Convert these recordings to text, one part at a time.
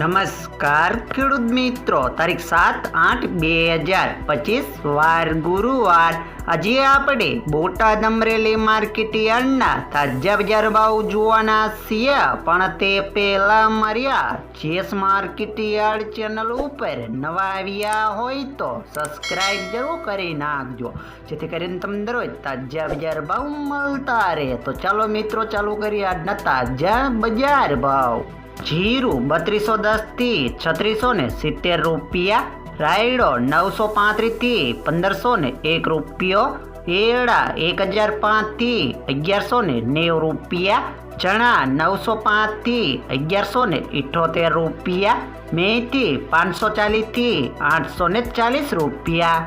નમસ્કાર ખેડૂત મિત્રો, તારીખ સાત આઠ બે હજાર પચીસ, વાર ગુરુવાર. આજે આપણે બોટાદ અમરેલી માર્કેટ યાર્ડના તાજા બજાર ભાવ જોવાના છીએ, પણ તે પહેલા મર્યા જેસ માર્કેટ યાર્ડ ચેનલ ઉપર નવા આવ્યા હોય તો સબસ્ક્રાઇબ જરૂર કરી નાખજો, જેથી કરીને તમને દરરોજ તાજા બજાર ભાવ મળતા રહે. તો ચાલો મિત્રો, ચાલુ કરીએ આજના તાજા બજાર ભાવ. જીરું બત્રીસો દસથી છત્રીસો ને સિત્તેર રૂપિયા, રાયડો નવસો પાંત્રીસથી પંદરસો ને એક રૂપિયો એળા એક હજાર પાંચથી અગિયારસો ને નેવું રૂપિયા, ચણા નવસો પાંચથી અગિયારસો ને ઇઠોતેર રૂપિયા, મેથી પાંચસો ચાલીસથી આઠસો ને ચાલીસ રૂપિયા,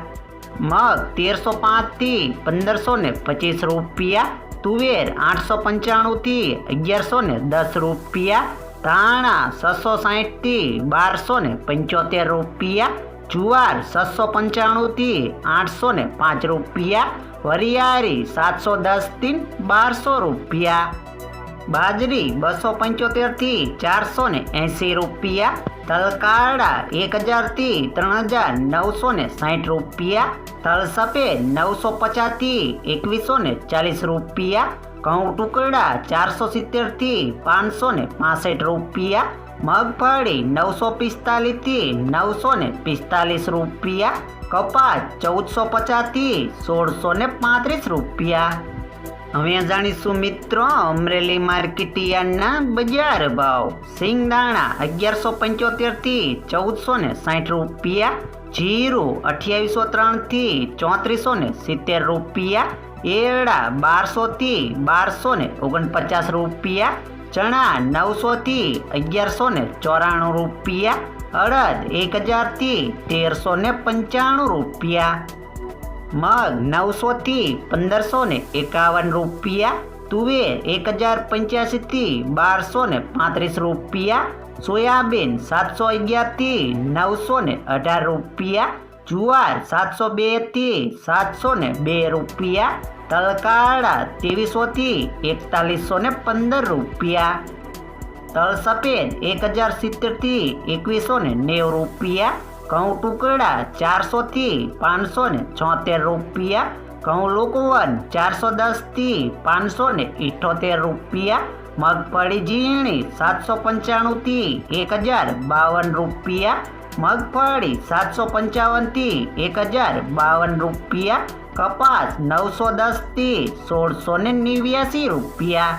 મગ તેરસો પાંચથી પંદરસો ને પચીસ રૂપિયા, તુવેર આઠસો પંચાણુંથી અગિયારસો ને દસ રૂપિયા ધાણા છસો સાહીઠથી બારસો ને પંચોતેર રૂપિયા, જુવાર છસો પંચાણુંથી આઠસો ને પાંચ રૂપિયા, વરિયાળી સાતસો દસથી બારસો રૂપિયા. બાજરી બસો પંચોતેરથી ચારસો ને એંસી રૂપિયા, તલકારડા એક હજારથી ત્રણ હજાર નવસો ને સાઠ રૂપિયા તલ સફેદ નવસો પચાસથી એકવીસો ને ચાલીસ રૂપિયા, ઘઉં ટુકડા ચારસો સિત્તેરથી પાંચસો ને પાસઠ રૂપિયા, મગફળી નવસો પિસ્તાલીસથી નવસો ને પિસ્તાલીસ રૂપિયા, કપાસ ચૌદસો પચાસથી સોળસો ને પાંત્રીસ રૂપિયા. હવે જાણીશું મિત્રો, અમરેલી માર્કેટિયાના બજાર ભાવ. સિંગદાણા અગિયારસો પંચોતેરથી ચૌદસો ને સાઠ રૂપિયા, જીરું અઠ્યાવીસો ત્રણથી ચોત્રીસો ને સિત્તેર રૂપિયા, એરડા બારસોથી બારસો ને ઓગણપચાસ રૂપિયા, ચણા નવસોથી અગિયારસો ને ચોરાણું રૂપિયા, અડદ એક હજારથી તેરસો ને પંચાણું રૂપિયા. મગ નવસોથી પંદરસો ને એકાવન રૂપિયા, તુવેર એક હજાર પંચ્યાસીથી બારસો ને પાંત્રીસ રૂપિયા, સોયાબીન સાતસો અગિયારથી નવસો ને અઢાર રૂપિયા, જુવાર સાતસો બેથી સાતસો ને બે રૂપિયા, તલકાળા ત્રેવીસોથી એકતાલીસો ને પંદર રૂપિયા તલ સફેદ એક હજાર સિત્તેરથી એકવીસો ને નેવું રૂપિયા ઘઉં ટુકડા ચારસોથી પાંચસો ને છોતેર રૂપિયા, ઘઉં લોકવન ચારસો દસથી પાંચસો ને ઇઠ્ઠોતેર રૂપિયા, મગફળી ઝીણી સાતસો પંચાણુંથી એક હજાર બાવન રૂપિયા, મગફળી સાતસો પંચાવનથી એક હજાર બાવન રૂપિયા, કપાસ નવસો દસથી સોળસો ને નેવ્યાસી રૂપિયા.